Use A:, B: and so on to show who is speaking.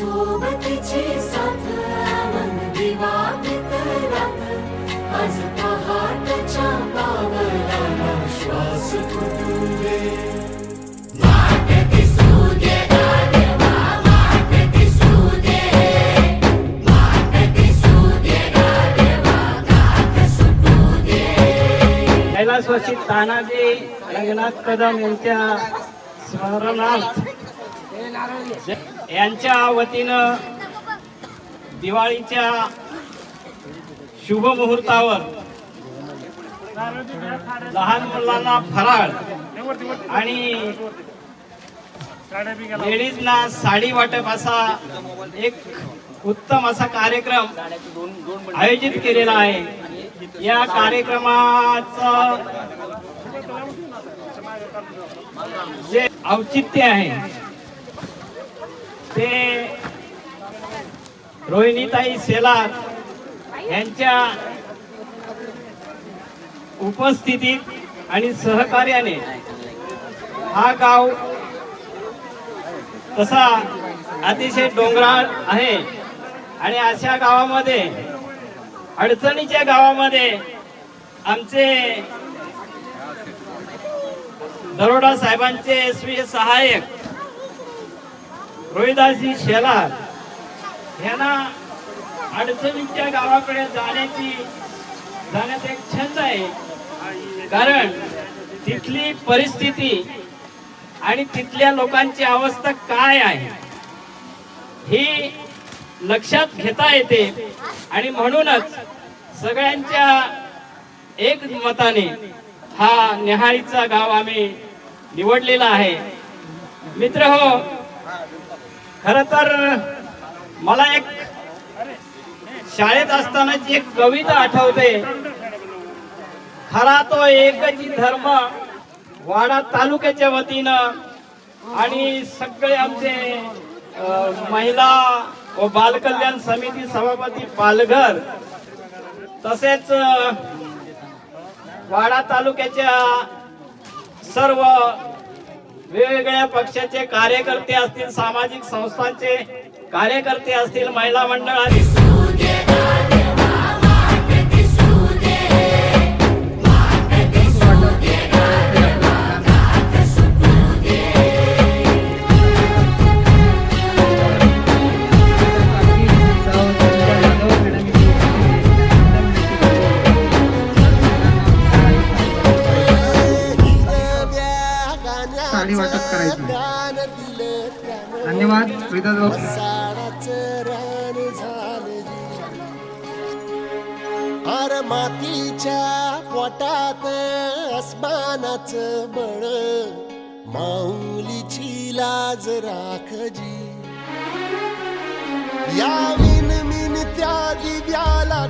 A: सोबतीची साथ मन दिवाकृत रात आज पहाटच्या पावलाला श्वास फुटू
B: कैलासवासी तानाजी रंगनाथ कदम यांच्या स्मरणार्थ. यांच्या वतीनं दिवाळीच्या शुभ मुहूर्तावर लहान मुलांना फराळ आणि लेडीजना साडी वाटप असा एक उत्तम असा कार्यक्रम आयोजित केलेला आहे. या कार्यक्रमाचं जे औचित्य आहे ते रोहिणीताई सेलार यांच्या उपस्थितीत आणि सहकार्याने हा गाव तसा अतिशय डोंगराळ आहे. आणि अशा गावामध्ये अडचणीच्या गावामध्ये आमचे दरोडा साहेबांचे एस सहायक सहाय्यक रोहिदासजी शेलार यांना अडचणीच्या गावाकडे जाण्याची जाण्याचा एक छंद आहे. कारण तिथली परिस्थिती आणि तिथल्या लोकांची अवस्था काय आहे ही लक्षात घेता येते. आणि म्हणूनच सगळ्यांच्या एक मताने हा निहाळीचा गाव आम्ही निवडलेला आहे. मित्र हो खर तर मला एक शाळेत असतानाची एक कविता आठवते. खरा तो एकची धर्म वाडा तालुक्याच्या वतीनं आणि सगळे आमचे महिला व बालकल्याण समिती सभापती पालघर तसेच वाडा तालुक्याच्या सर्व या पक्षाचे कार्यकर्ते असतील सामाजिक संस्थांचे कार्यकर्ते असतील महिला मंडळ
C: साडी वाटप करायचं धन्यवाद विधान
D: अर मातीच्या पोटात अस्मानाच बळ माऊलीची लाज राखजी. या विन मिन त्या दिव्याला